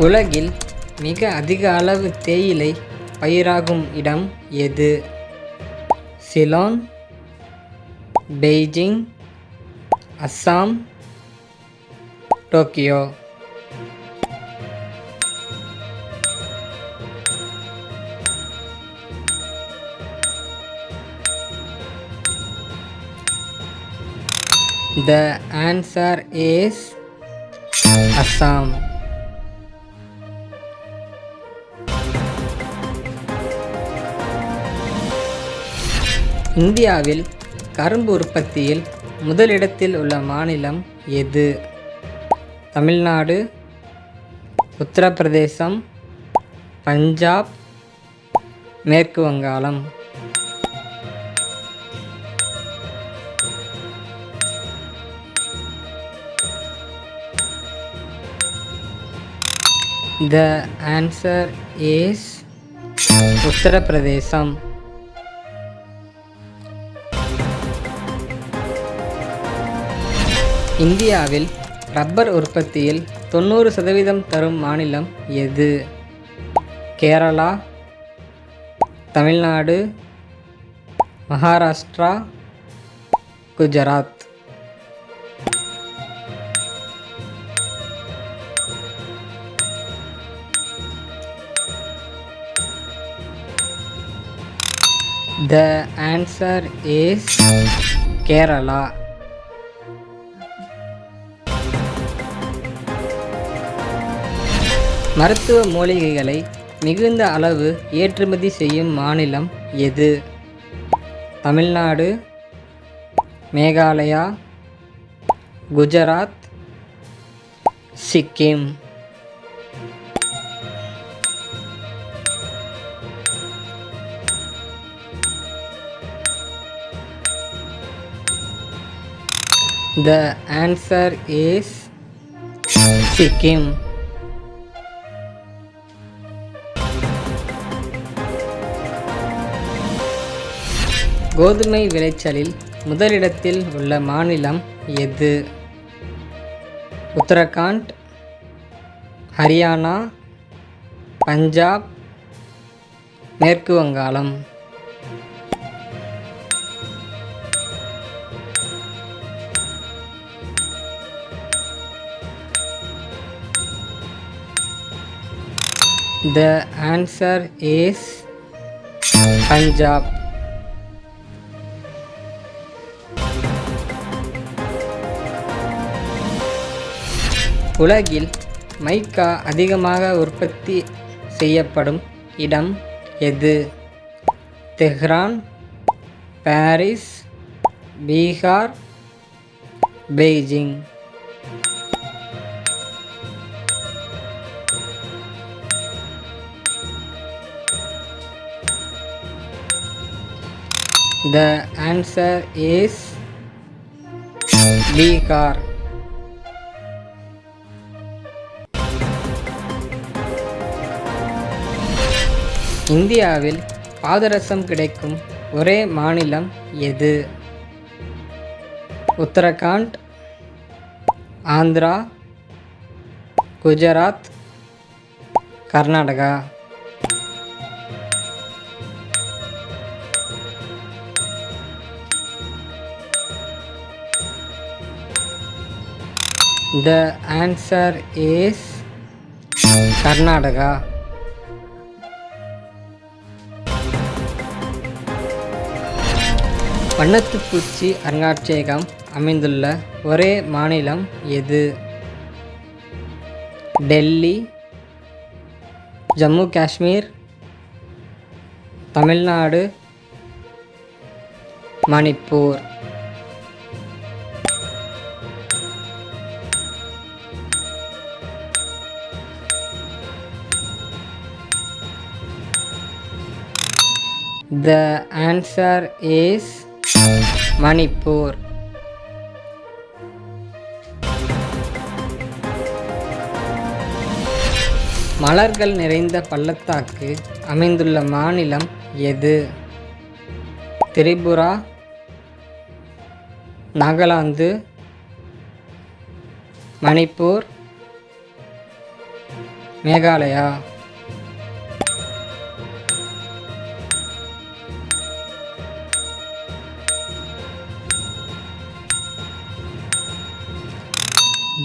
உலகில் மிக அதிக அளவு தேயிலை பயிராகும் இடம் எது Ceylon Beijing Assam Tokyo The answer is Assam. இந்தியாவில் கரும்பு உற்பத்தியில் முதலிடத்தில் உள்ள மாநிலம் எது? தமிழ்நாடு உத்தரப்பிரதேசம் பஞ்சாப் மேற்கு வங்காளம். The answer is Uttar Pradesh. இந்தியாவில் ரப்பர் உற்பத்தியில் தொண்ணூறு சதவீதம் தரும் மாநிலம் எது Kerala Tamil Nadu Maharashtra Gujarat The answer is Kerala. மருத்துவ மூலிகைகளை மிகுந்த அளவு ஏற்றுமதி செய்யும் மாநிலம் எது Tamil Nadu Meghalaya Gujarat Sikkim The answer is Sikkim. கோதுமை விளைச்சலில் முதலிடத்தில் உள்ள மாநிலம் எது உத்தரகாண்ட் ஹரியானா பஞ்சாப் மேற்கு வங்காளம் The answer is Punjab. உலகில் மைக்கா அதிகமாக உற்பத்தி செய்யப்படும் இடம் எது Tehran Paris Bihar Beijing The answer is Bihar. இந்தியாவில் பாதரசம் கிடைக்கும் ஒரே மாநிலம் எது Uttarakhand Andhra Gujarat Karnataka The answer is Karnataka. வண்ணத்துப்பூச்சி அருங்காட்சியகம் அமைந்துள்ள ஒரே மாநிலம் எது? Delhi Jammu Kashmir Tamil Nadu Manipur. The answer is Manipur. மலர்கள் நிறைந்த பள்ளத்தாக்கு அமைந்துள்ள மாநிலம் எது? Tripura Nagaland Manipur Meghalaya.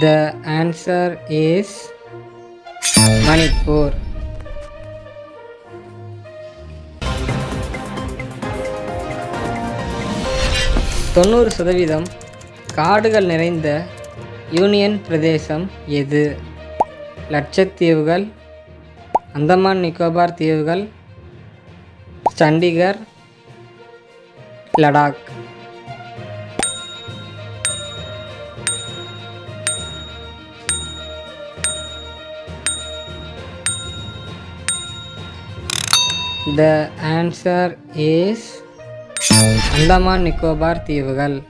The answer is Manipur தொண்ணூறு சதவீதம் காடுகள் நிறைந்த யூனியன் பிரதேசம் எது? லட்சத்தீவுகள் அந்தமான் நிக்கோபார் தீவுகள் Chandigarh Ladakh. The answer is Andaman Nicobar தீவுகள்.